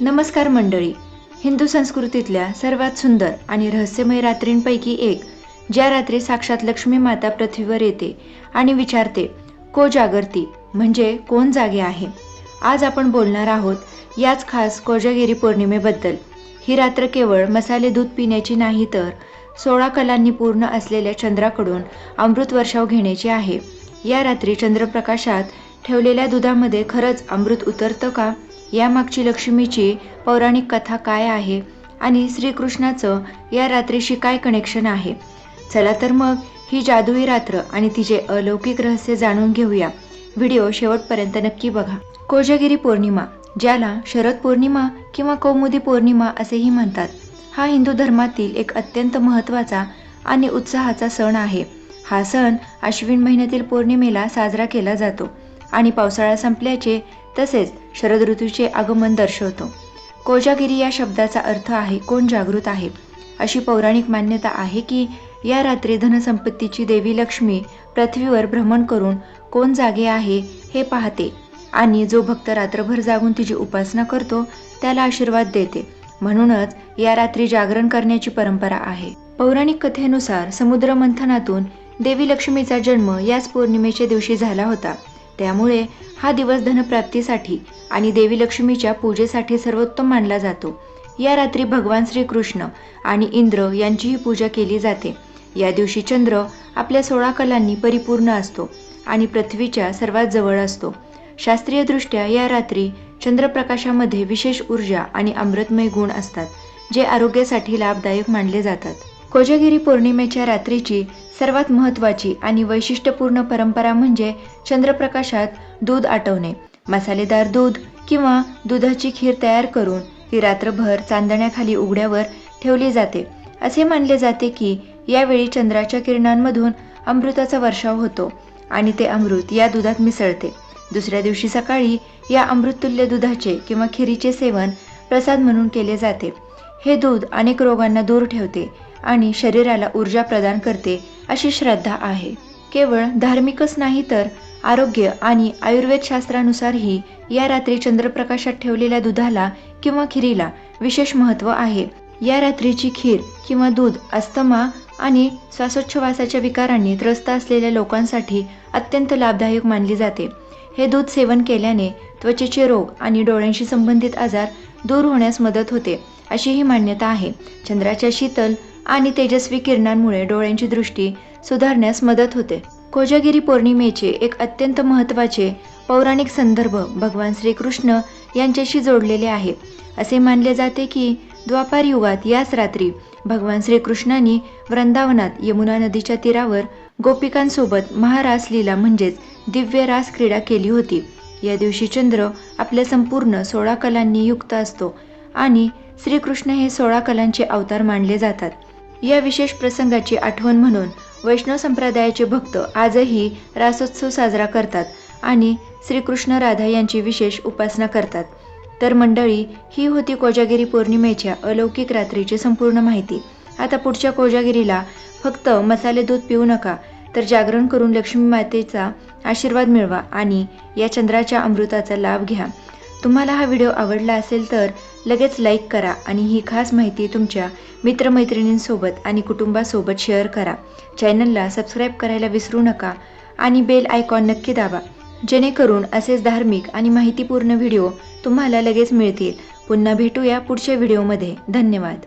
नमस्कार मंडळी. हिंदू संस्कृतीतल्या सर्वात सुंदर आणि रहस्यमय रात्रींपैकी एक ज्या रात्री साक्षात लक्ष्मी माता पृथ्वीवर येते आणि विचारते को जागरती? म्हणजे कोण जागे आहे? आज आपण बोलणार आहोत याच खास कोजागिरी पौर्णिमेबद्दल. ही रात्र केवळ मसाले दूध पिण्याची नाही तर सोळा कलांनी पूर्ण असलेल्या चंद्राकडून अमृत वर्षाव घेण्याची आहे. या रात्री चंद्रप्रकाशात ठेवलेल्या दुधामध्ये खरंच अमृत उतरतं का? यामागची लक्ष्मीची पौराणिक कथा काय आहे आणि श्रीकृष्णाचं या रात्रीशी काय कनेक्शन आहे? चला तर मग ही जादुई रात्र आणि तिचे अलौकिक रहस्य जाणून घेऊया. व्हिडिओ शेवटपर्यंत नक्की बघा. कोजागिरी पौर्णिमा ज्याला शरद पौर्णिमा किंवा कौमुदी पौर्णिमा असेही म्हणतात हा हिंदू धर्मातील एक अत्यंत महत्त्वाचा आणि उत्साहाचा सण आहे. हा सण आश्विन महिन्यातील पौर्णिमेला साजरा केला जातो आणि पावसाळा संपल्याचे तसेच शरद ऋतूचे आगमन दर्शवतो. कोजागिरी या शब्दाचा अर्थ आहे कोण जागृत आहे? अशी पौराणिक मान्यता आहे की या रात्री धनसंपत्तीची देवी लक्ष्मी पृथ्वीवर भ्रमण करून कोण जागे आहे हे पाहते आणि जो भक्त रात्रभर जागून तिची उपासना करतो त्याला आशीर्वाद देते. म्हणूनच या रात्री जागरण करण्याची परंपरा आहे. पौराणिक कथेनुसार समुद्र मंथनातून देवी लक्ष्मीचा जन्म याच पौर्णिमेच्या दिवशी झाला होता. त्यामुळे हा दिवस धनप्राप्तीसाठी आणि देवी लक्ष्मीच्या पूजेसाठी सर्वोत्तम मानला जातो. या रात्री भगवान श्रीकृष्ण आणि इंद्र यांचीही पूजा केली जाते. या दिवशी चंद्र आपल्या सोळा कलांनी परिपूर्ण असतो आणि पृथ्वीच्या सर्वात जवळ असतो. शास्त्रीयदृष्ट्या या रात्री चंद्रप्रकाशामध्ये विशेष ऊर्जा आणि अमृतमय गुण असतात जे आरोग्यासाठी लाभदायक मानले जातात. कोजागिरी पौर्णिमेच्या रात्रीची सर्वात महत्त्वाची आणि वैशिष्ट्यपूर्ण परंपरा म्हणजे चंद्रप्रकाशात दूध आटवणे. मसालेदार दूध किंवा दुधाची खीर तयार करून ती रात्रभर चांदण्याखाली उघड्यावर ठेवली जाते. असे मानले जाते की यावेळी चंद्राच्या किरणांमधून अमृताचा वर्षाव होतो आणि ते अमृत या दुधात मिसळते. दुसऱ्या दिवशी सकाळी या अमृततुल्य दुधाचे किंवा खिरीचे सेवन प्रसाद म्हणून केले जाते. हे दूध अनेक रोगांना दूर ठेवते आणि शरीराला ऊर्जा प्रदान करते अशी श्रद्धा आहे. केवळ धार्मिकच नाही तर आरोग्य आणि आयुर्वेद शास्त्रानुसारही या रात्री चंद्रप्रकाशात ठेवलेल्या दुधाला किंवा खिरीला विशेष महत्त्व आहे. या रात्रीची खीर किंवा दूध अस्थमा आणि श्वासोच्छवासाच्या विकारांनी त्रस्त असलेल्या लोकांसाठी अत्यंत लाभदायक मानली जाते. हे दूध सेवन केल्याने त्वचेचे रोग आणि डोळ्यांशी संबंधित आजार दूर होण्यास मदत होते अशी ही मान्यता आहे. चंद्राच्या शीतल आणि तेजस्वी किरणांमुळे डोळ्यांची दृष्टी सुधारण्यास मदत होते. कोजागिरी पौर्णिमेचे एक अत्यंत महत्त्वाचे पौराणिक संदर्भ भगवान श्रीकृष्ण यांच्याशी जोडलेले आहे. असे मानले जाते की द्वापार युगात याच रात्री भगवान श्रीकृष्णांनी वृंदावनात यमुना नदीच्या तीरावर गोपिकांसोबत महारास लीला म्हणजेच दिव्य रास क्रीडा केली होती. या दिवशी चंद्र आपल्या संपूर्ण सोळा कलांनी युक्त असतो आणि श्रीकृष्ण हे सोळा कलांचे अवतार मानले जातात. या विशेष प्रसंगाची आठवण म्हणून वैष्णव संप्रदायाचे भक्त आजही रासोत्सव साजरा करतात आणि श्रीकृष्ण राधा यांची विशेष उपासना करतात. तर मंडळी ही होती कोजागिरी पौर्णिमेच्या अलौकिक रात्रीची संपूर्ण माहिती. आता पुढच्या कोजागिरीला फक्त मसाले दूध पिऊ नका तर जागरण करून लक्ष्मी मातेचा आशीर्वाद मिळवा आणि या चंद्राच्या अमृताचा लाभ घ्या. तुम्हाला हा व्हिडिओ आवडला असेल तर लगेच लाईक करा आणि ही खास माहिती तुमच्या मित्रमैत्रिणींसोबत आणि कुटुंबासोबत शेअर करा. चॅनलला सबस्क्राईब करायला विसरू नका आणि बेल आयकॉन नक्की दाबा. जेणेकरून असेच धार्मिक आणि माहितीपूर्ण व्हिडिओ तुम्हाला लगेच मिळतील. पुन्हा भेटूया पुढच्या व्हिडिओमध्ये. धन्यवाद.